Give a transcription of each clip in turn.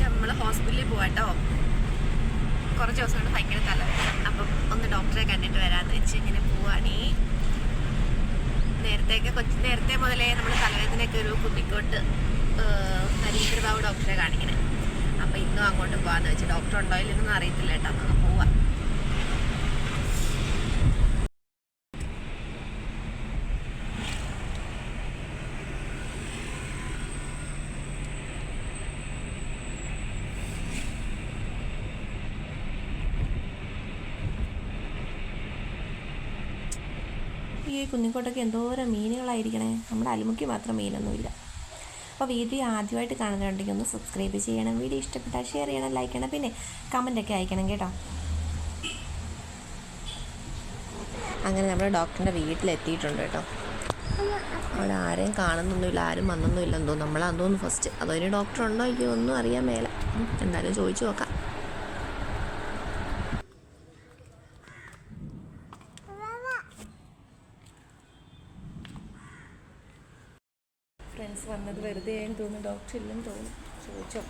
പക്ഷെ നമ്മൾ ഹോസ്പിറ്റലിൽ പോവാട്ടോ. കുറച്ച് ദിവസം കൊണ്ട് ഭയങ്കര തല അപ്പം ഒന്ന് ഡോക്ടറെ കണ്ടിട്ട് വരാമെന്ന് വെച്ച് ഇങ്ങനെ പോവാണേ. നേരത്തെയൊക്കെ കൊച്ചു നേരത്തെ മുതലേ നമ്മൾ തലവേദനയൊക്കെ ഒരു കുപ്പിക്കോട്ട് ഹരീന്ദ്രബാബു ഡോക്ടറെ കാണിക്കണേ. അപ്പോൾ ഇന്നും അങ്ങോട്ട് പോകാമെന്ന് വെച്ച്. ഡോക്ടർ ഉണ്ടോ ഇല്ലെന്നൊന്നും അറിയത്തില്ല കേട്ടോ. അപ്പം പോവാം. ഈ കുഞ്ഞിക്കോട്ടൊക്കെ എന്തോരം മീനുകളായിരിക്കണേ? നമ്മുടെ അലുമുക്കി മാത്രം മീനൊന്നുമില്ല. അപ്പോൾ വീഡിയോ ആദ്യമായിട്ട് കാണുന്നുണ്ടെങ്കിൽ ഒന്ന് സബ്സ്ക്രൈബ് ചെയ്യണം. വീഡിയോ ഇഷ്ടപ്പെട്ടാൽ ഷെയർ ചെയ്യണം ലൈക്ക് ചെയ്യണം പിന്നെ കമന്റൊക്കെ അയക്കണം കേട്ടോ. അങ്ങനെ നമ്മൾ ഡോക്ടറിന്റെ വീട്ടിലെത്തിയിട്ടുണ്ട് കേട്ടോ. അവിടെ ആരെയും കാണുന്നൊന്നുമില്ല ആരും വന്നൊന്നുമില്ല എന്തോ നമ്മളെന്തോന്ന് ഫസ്റ്റ് അതോ ഇനി ഡോക്ടർ ഉണ്ടോ ഇല്ലയോ ഒന്നും അറിയാൻ മേല. എന്തായാലും ചോദിച്ചു നോക്കാം. ഫ്രണ്ട്സ് വന്നത് വെറുതെ ആയെന്ന് തോന്നുന്നു. ഡോക്ടർ ഇല്ലെന്ന് തോന്നുന്നു. ചോദിച്ചോ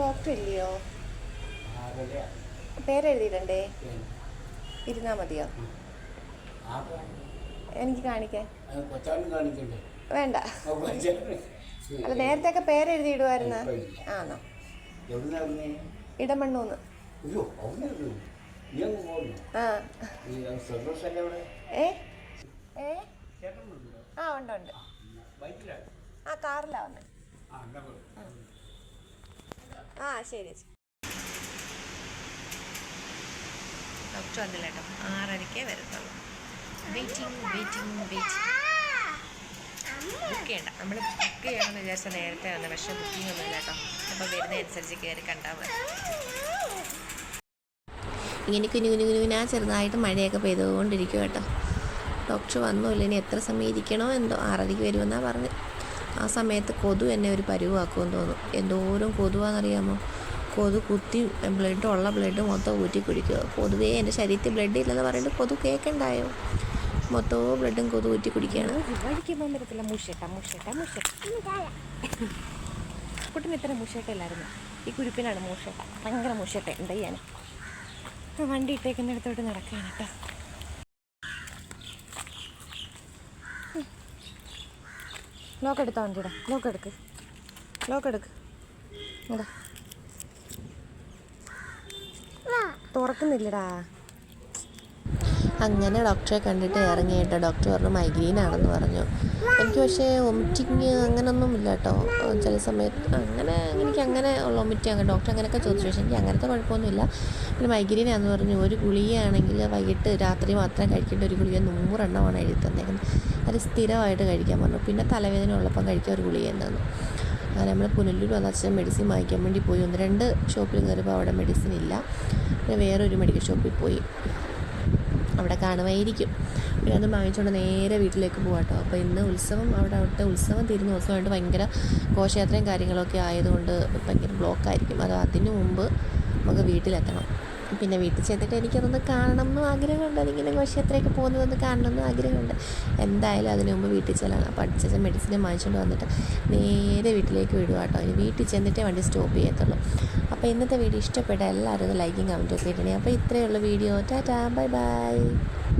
ഡോക്ടർ ഇല്ലയോ? പേരെഴുതിയിടണ്ടേ? ഇരുന്നാ മതിയോ? എനിക്ക് കാണിക്കണ്ടേ വേണ്ട. അല്ല നേരത്തെയൊക്കെ പേരെഴുതിയിടുമായിരുന്നു ആണോ ഇടമണ്ണൂന്ന്. ആ. ഉണ്ട് ഉണ്ട്. ആ കാറിലാ എന്നാ ആ. ശരി ഡോക്ടർ വന്നില്ല കേട്ടോ. ആറരയ്ക്കേ വരത്തുള്ളൂ. Waiting waiting waiting. ബുക്ക് ചെയ്യണ്ട. നമ്മൾ ബുക്ക് ചെയ്യണമെന്ന് വിചാരിച്ച നേരത്തെ വന്ന. പക്ഷേ ബുക്കിംഗ് ഒന്നും ഇല്ല കേട്ടോ. അപ്പോൾ വരുന്നതനുസരിച്ച് കയറി കണ്ടാൽ മതി. ഇങ്ങനെ കുഞ്ഞു കുഞ്ഞു കുഞ്ഞാ ചെറുതായിട്ട് മഴയൊക്കെ പെയ്തുകൊണ്ടിരിക്കും കേട്ടോ. ഡോക്ടർ വന്നില്ല ഇനി എത്ര സമയം ഇരിക്കണോ എന്തോ ആറരയ്ക്ക് വരുമെന്നാണ് പറഞ്ഞ്. ആ സമയത്ത് കൊതു എന്നെ ഒരു പരുവാക്കുമെന്ന് തോന്നും എന്തോരം കൊതുവാണെന്നറിയാമോ കൊതു കുത്തി ബ്ലഡ് ഉള്ള ബ്ലഡ് മൊത്തം ഊറ്റി കുടിക്കുക പൊതുവേ എന്റെ ശരീരത്തിൽ ബ്ലഡ് ഇല്ലെന്ന് പറയുന്നത് കൊതു കേൾക്കണ്ടായോ മൊത്തവും ബ്ലഡും കൊതു ഊറ്റി കുടിക്കുകയാണ്. വഴിക്ക് പോകാൻ പറ്റത്തില്ല മുഷട്ട മുഷട്ട മുഷട്ട കുട്ടിന് ഇത്ര മൂഷേട്ടല്ലായിരുന്നു ഈ കുരുപ്പിനാണ് മൂഷേട്ട ഭയങ്കര മൂഷേട്ട എന്താ ചെയ്യാൻ വണ്ടി ഇട്ടേക്കുന്നിടത്തോട്ട് നടക്കുകയാണ് കേട്ടോ. ലോക്ക് എടുത്താൽ വണ്ടിയുടെ? ലോക്ക് എടുക്ക് ലോക്ക് എടുക്ക് എന്താ തുറക്കുന്നില്ലടാ. അങ്ങനെ ഡോക്ടറെ കണ്ടിട്ട് ഇറങ്ങിയിട്ട് ഡോക്ടർ പറഞ്ഞു മൈഗ്രെയിൻ ആണെന്ന് പറഞ്ഞു. എനിക്ക് പക്ഷേ വൊമിറ്റിങ് അങ്ങനൊന്നും ഇല്ല കേട്ടോ. ചില സമയത്ത് അങ്ങനെ എനിക്ക് അങ്ങനെ ഉള്ള വൊമിറ്റിങ് അങ്ങനെ ഡോക്ടർ അങ്ങനെയൊക്കെ ചോദിച്ചു. പക്ഷേ എനിക്ക് അങ്ങനത്തെ കുഴപ്പമൊന്നുമില്ല പിന്നെ മൈഗ്രെയിൻ ആണെന്ന് പറഞ്ഞു. ഒരു ഗുളികയാണെങ്കിൽ വൈകിട്ട് രാത്രി മാത്രം കഴിക്കേണ്ട ഒരു ഗുളിക നൂറെണ്ണമാണ് എഴുതി തന്നേക്കുന്നത്. അത് സ്ഥിരമായിട്ട് കഴിക്കാൻ പറഞ്ഞു. പിന്നെ തലവേദന ഉള്ളപ്പം കഴിക്കാൻ ഒരു ഗുളിക അങ്ങനെ നമ്മൾ പുനലൂർ അച്ഛൻ മെഡിസിൻ വാങ്ങിക്കാൻ വേണ്ടി പോയി. ഒന്ന് രണ്ട് ഷോപ്പിൽ കയറിയപ്പോൾ അവിടെ മെഡിസിൻ ഇല്ല. പിന്നെ വേറൊരു മെഡിക്കൽ ഷോപ്പിൽ പോയി. അവിടെ കാണുമായിരിക്കും. പിന്നെ അത് വാങ്ങിച്ചുകൊണ്ട് നേരെ വീട്ടിലേക്ക് പോകാം കേട്ടോ അപ്പോൾ ഇന്ന് ഉത്സവം അവിടെ അവിടുത്തെ ഉത്സവം തീരുന്ന ദിവസമായിട്ട് ഭയങ്കര ഘോഷയാത്രയും കാര്യങ്ങളൊക്കെ ആയതുകൊണ്ട് ഭയങ്കര ബ്ലോക്കായിരിക്കും. അത് അതിന് മുമ്പ് നമുക്ക് വീട്ടിലെത്തണം. പിന്നെ വീട്ടിൽ ചെന്നിട്ട് എനിക്കതൊന്ന് കാണണം എന്നും ആഗ്രഹമുണ്ട്. അതിങ്ങനെ ഘോഷയാത്രയൊക്കെ പോകുന്നതൊന്ന് കാണണം എന്നും ആഗ്രഹമുണ്ട്. എന്തായാലും അതിന് മുമ്പ് വീട്ടിൽ ചെല്ലണം. അപ്പോൾ അടിച്ച മെഡിസിൻ വാങ്ങിച്ചുകൊണ്ട് വന്നിട്ട് നേരെ വീട്ടിലേക്ക് വിടുക കേട്ടോ. ഇനി വീട്ടിൽ ചെന്നിട്ടേ വണ്ടി സ്റ്റോപ്പ് ചെയ്യത്തുള്ളൂ. അപ്പോൾ ഇന്നത്തെ വീഡിയോ ഇഷ്ടപ്പെട്ട എല്ലാവരും ലൈക്കും കമന്റും ഒക്കെ ഇടണേ. അപ്പോൾ ഇത്രയുള്ള വീഡിയോ. ടാറ്റാ. Bye bye.